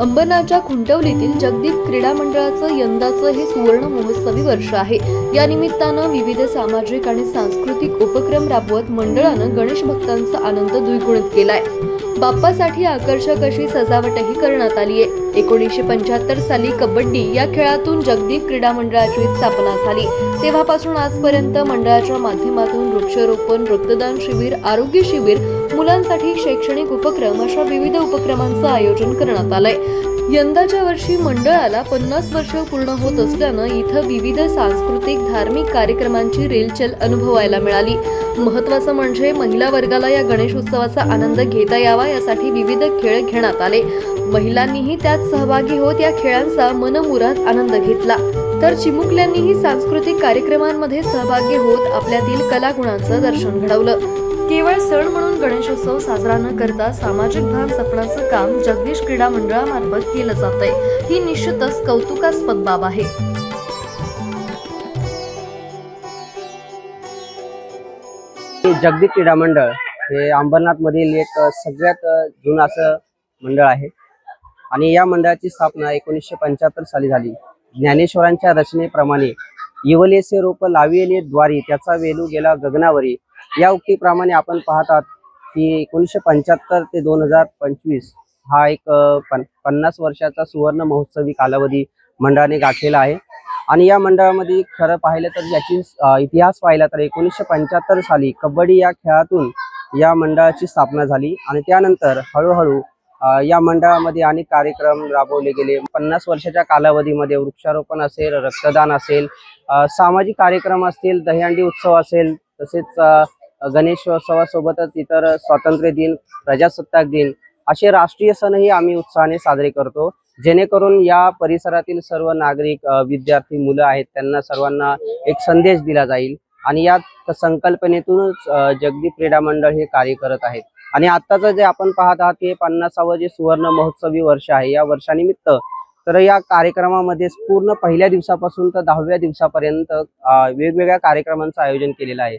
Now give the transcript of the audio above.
अंबरनाथच्या खुंटवलीतील जगदीप क्रीडा मंडळाचं यंदाचं हे सुवर्ण महोत्सवी वर्ष आहे. या निमित्तानं विविध सामाजिक आणि सांस्कृतिक उपक्रम राबवत मंडळानं गणेश भक्तांचा आनंद द्विगुणित केलाय. बाप्पासाठी आकर्षक अशी सजावटही करण्यात आली आहे. एकोणीसशे पंच्याहत्तर साली कबड्डी या खेळातून जगदीप क्रीडा मंडळाची स्थापना झाली. तेव्हापासून आजपर्यंत मंडळाच्या माध्यमातून वृक्षारोपण रक्तदान शिबिर आरोग्य शिबिर मुलांसाठी शैक्षणिक उपक्रम अशा विविध उपक्रमांचं आयोजन करण्यात आलंय. यंदाच्या वर्षी मंडळाला पन्नास वर्ष पूर्ण होत असल्यानं इथं विविध सांस्कृतिक धार्मिक कार्यक्रमांची रेलचेल अनुभवायला मिळाली. महत्वाचं म्हणजे महिला वर्गाला या गणेश उत्सवाचा आनंद घेता यावा यासाठी विविध खेळ घेण्यात आले. महिलांनीही त्यात सहभागी होत या खेळांचा मनमुरात आनंद घेतला. तर चिमुकल्यांनीही सांस्कृतिक कार्यक्रमांमध्ये सहभागी होत आपल्यातील कलागुणांचं दर्शन घडवलं. केवळ सण म्हणून गणेशोत्सव साजरा न करता सामाजिक भान जपण्याचं काम जगदीश क्रीडा मंडळामार्फत केलं जात आहे ही निश्चितच कौतुकास्पद बाब आहे. जगदीश क्रीडा मंडळ हे अंबरनाथ मधील एक सगळ्यात जुनं असं मंडळ आहे. आणि या मंडळाची स्थापना एकोणीसशे पंच्याहत्तर साली झाली. ज्ञानेश्वरांच्या रचनेप्रमाणे इवलेसे रोप लाविले द्वारी त्याचा वेलू गेला गगनावरी. या उक्तीप्रमाणे आपण पाहत आहात की एकोणीसशे पंच्याहत्तर ते दोन हजार पंचवीस हा एक पन पन्नास वर्षाचा सुवर्ण महोत्सवी कालावधी मंडळाने गाठलेला आहे. आणि या मंडळामध्ये खरं पाहिलं तर याची इतिहास पाहिला तर एकोणीसशे पंच्याहत्तर साली कबड्डी या खेळातून या मंडळाची स्थापना झाली. आणि त्यानंतर हळूहळू या मंडळामध्ये अनेक कार्यक्रम राबवले गेले. पन्नास वर्षाच्या कालावधीमध्ये वृक्षारोपण असेल रक्तदान असेल सामाजिक कार्यक्रम असतील दहीहंडी उत्सव असेल तसेच गणेशोत्सवासोबतच इतर स्वातंत्र्य दिन प्रजासत्ताक दिन असे राष्ट्रीय सणही आम्ही उत्साहाने साजरे करतो. जेणेकरून या परिसरातील सर्व नागरिक विद्यार्थी मुलं आहेत त्यांना सर्वांना एक संदेश दिला जाईल आणि या संकल्पनेतूनच जगदीप क्रीडा मंडळ हे कार्य करत आहेत. आणि आत्ताचं जे आपण पाहत आहात हे पन्नासावं जे सुवर्ण महोत्सवी वर्ष आहे या वर्षानिमित्त तर या कार्यक्रमामध्ये पूर्ण पहिल्या दिवसापासून तर दहाव्या दिवसापर्यंत वेगवेगळ्या कार्यक्रमांचं आयोजन केलेलं आहे.